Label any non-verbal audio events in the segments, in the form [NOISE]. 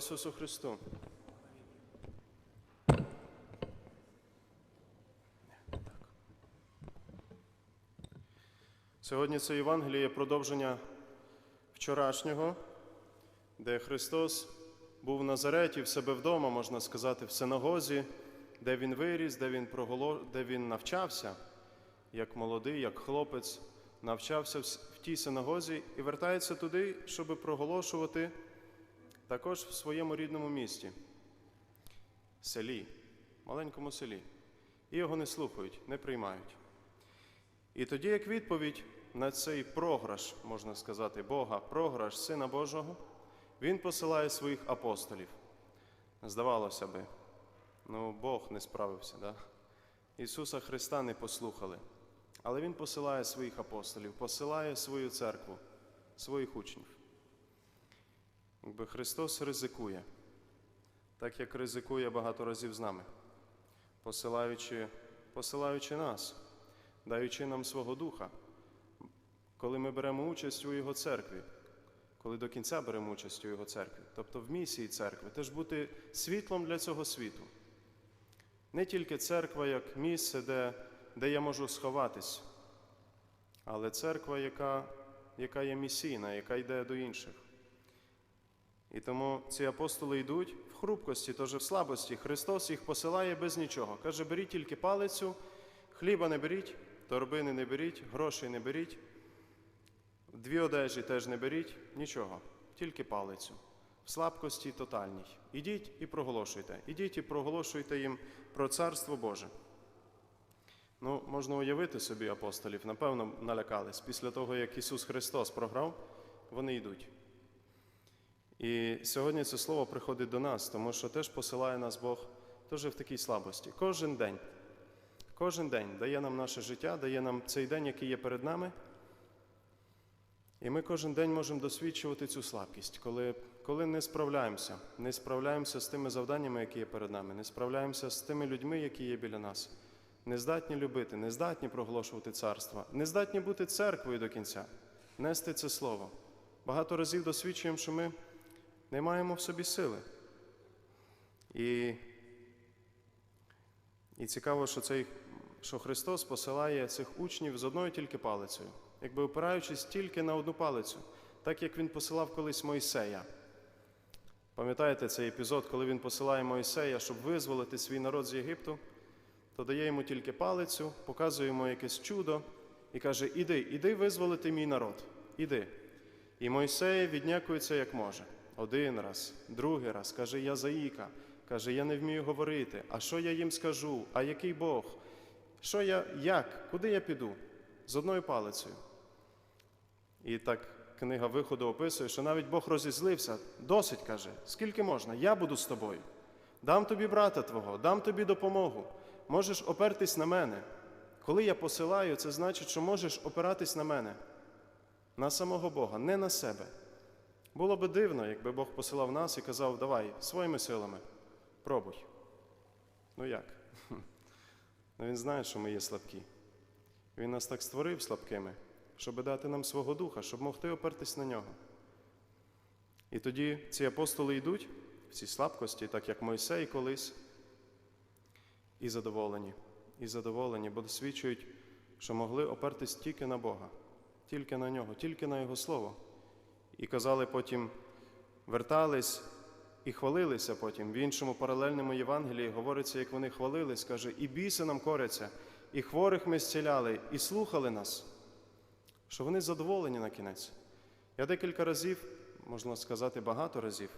Ісусу Христу! Сьогодні це Євангеліє продовження вчорашнього, де Христос був в Назареті в себе вдома, можна сказати, в синагозі, де Він виріс, де Він, проголо... де він навчався, як молодий, як хлопець, навчався в тій синагозі і вертається туди, щоб проголошувати також в своєму рідному місті, селі, маленькому селі. І його не слухають, не приймають. І тоді, як відповідь на цей програш, можна сказати, Бога, програш Сина Божого, Він посилає своїх апостолів. Здавалося би, ну Бог не справився, да? Ісуса Христа не послухали. Але Він посилає своїх апостолів, посилає свою церкву, своїх учнів. Якби Христос ризикує, так як ризикує багато разів з нами, посилаючи, посилаючи нас, даючи нам свого духа, коли ми беремо участь у Його церкві, коли до кінця беремо участь у Його церкві, тобто в місії церкви, теж бути світлом для цього світу. Не тільки церква як місце, де, де я можу сховатись, але церква, яка, яка є місійна, яка йде до інших. І тому ці апостоли йдуть в хрупкості, теж в слабості. Христос їх посилає без нічого. Каже, беріть тільки палицю, хліба не беріть, торбини не беріть, грошей не беріть, дві одежі теж не беріть, нічого, тільки палицю. В слабкості тотальній. Ідіть і проголошуйте. Ідіть і проголошуйте їм про Царство Боже. Ну, можна уявити собі апостолів, напевно, налякались. Після того, як Ісус Христос програв, вони йдуть. І сьогодні це слово приходить до нас, тому що теж посилає нас Бог теж в такій слабості. Кожен день. Кожен день дає нам наше життя, дає нам цей день, який є перед нами. І ми кожен день можемо досвідчувати цю слабкість, коли, коли не справляємося, не справляємося з тими завданнями, які є перед нами, не справляємося з тими людьми, які є біля нас. Не здатні любити, не здатні проголошувати царство, не здатні бути церквою до кінця, нести це слово. Багато разів досвідчуємо, що ми не маємо в собі сили. І, і цікаво, що, цей, що Христос посилає цих учнів з одною тільки палицею, якби опираючись тільки на одну палицю, так як він посилав колись Мойсея. Пам'ятаєте цей епізод, коли він посилає Мойсея, щоб визволити свій народ з Єгипту, то дає йому тільки палицю, показує йому якесь чудо і каже: Іди, іди визволити мій народ, іди. І Мойсей віднякується як може. Один раз, другий раз, каже, я заїка, каже, я не вмію говорити. А що я їм скажу? А який Бог? Що я, як? Куди я піду? З одною палицею. І так книга виходу описує, що навіть Бог розізлився. Досить каже, скільки можна, я буду з тобою. Дам тобі брата твого, дам тобі допомогу. Можеш опертись на мене. Коли я посилаю, це значить, що можеш опиратись на мене, на самого Бога, не на себе. Було би дивно, якби Бог посилав нас і казав, давай своїми силами, пробуй. Ну як? [LAUGHS] Ну Він знає, що ми є слабкі. Він нас так створив слабкими, щоб дати нам свого духа, щоб могти опертись на нього. І тоді ці апостоли йдуть в цій слабкості, так як Мойсей колись, і задоволені, і задоволені, бо досвідчують, що могли опертись тільки на Бога, тільки на нього, тільки на Його Слово. І казали потім, вертались і хвалилися потім. В іншому паралельному Євангелії говориться, як вони хвалились, каже, і біси нам коряться, і хворих ми зціляли, і слухали нас, що вони задоволені на кінець. Я декілька разів, можна сказати, багато разів,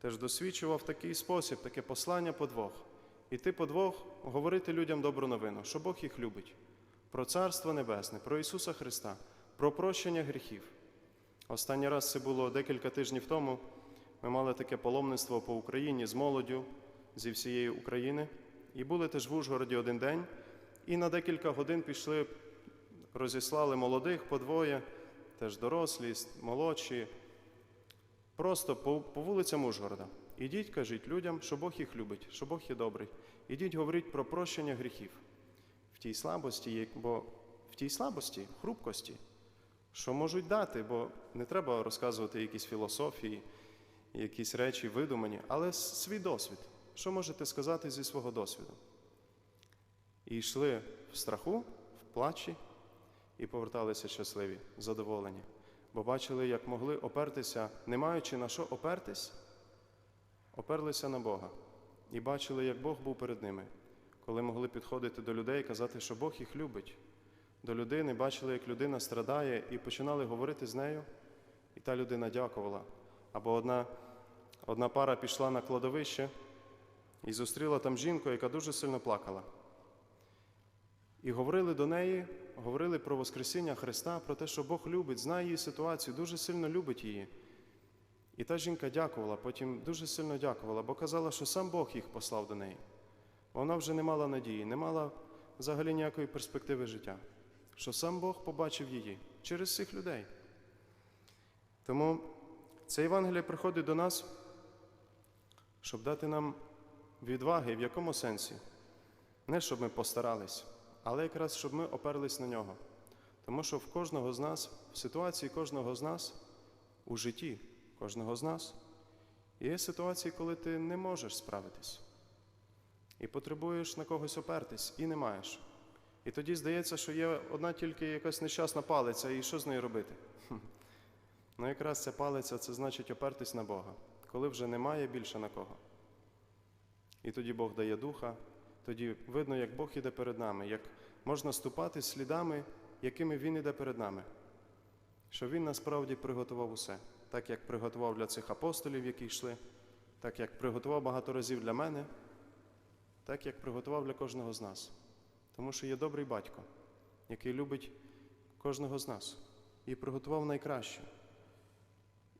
теж досвідчував такий спосіб, таке послання подвох. Іти подвох, говорити людям добру новину, що Бог їх любить, про Царство Небесне, про Ісуса Христа, про прощення гріхів. Останній раз це було декілька тижнів тому. Ми мали таке паломництво по Україні з молоддю зі всієї України. І були теж в Ужгороді один день. І на декілька годин пішли, розіслали молодих по двоє, теж дорослі, молодші, просто по, по вулицям Ужгорода. Ідіть, кажіть людям, що Бог їх любить, що Бог є добрий. Ідіть говоріть про прощення гріхів в тій слабості, бо в тій слабості, хрупкості, що можуть дати, бо не треба розказувати якісь філософії якісь речі видумані, але свій досвід. Що можете сказати зі свого досвіду? І йшли в страху, в плачі, і поверталися щасливі, задоволені, бо бачили, як могли опертися, не маючи на що опертись, оперлися на Бога і бачили, як Бог був перед ними, коли могли підходити до людей і казати, що Бог їх любить. До людини бачили, як людина страдає, і починали говорити з нею, і та людина дякувала. Або одна, одна пара пішла на кладовище і зустріла там жінку, яка дуже сильно плакала. І говорили до неї, говорили про Воскресіння Христа, про те, що Бог любить, знає її ситуацію, дуже сильно любить її. І та жінка дякувала, потім дуже сильно дякувала, бо казала, що сам Бог їх послав до неї. Вона вже не мала надії, не мала взагалі ніякої перспективи життя, що сам Бог побачив її через цих людей. Тому це Євангеліє приходить до нас, щоб дати нам відваги, в якому сенсі? Не щоб ми постарались, але якраз щоб ми оперлись на нього. Тому що в кожного з нас, в ситуації кожного з нас, у житті кожного з нас, є ситуації, коли ти не можеш справитись. І потребуєш на когось опертись, і не маєш. І тоді здається, що є одна тільки якась нещасна палиця, і що з нею робити? Ну, якраз ця палиця це значить опертись на Бога, коли вже немає більше на кого. І тоді Бог дає духа, тоді видно, як Бог іде перед нами, як можна ступати слідами, якими Він іде перед нами. Що Він насправді приготував усе, так як приготував для цих апостолів, які йшли, так як приготував багато разів для мене, так як приготував для кожного з нас. Тому що є добрий батько, який любить кожного з нас і приготував найкраще.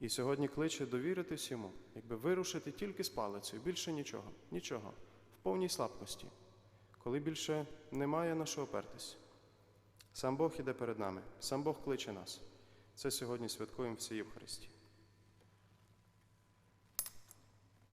І сьогодні кличе довіритись йому, якби вирушити тільки з палицею, більше нічого, нічого, в повній слабкості, коли більше немає на що опертись. Сам Бог іде перед нами, сам Бог кличе нас. Це сьогодні святкуємо всі в Христі.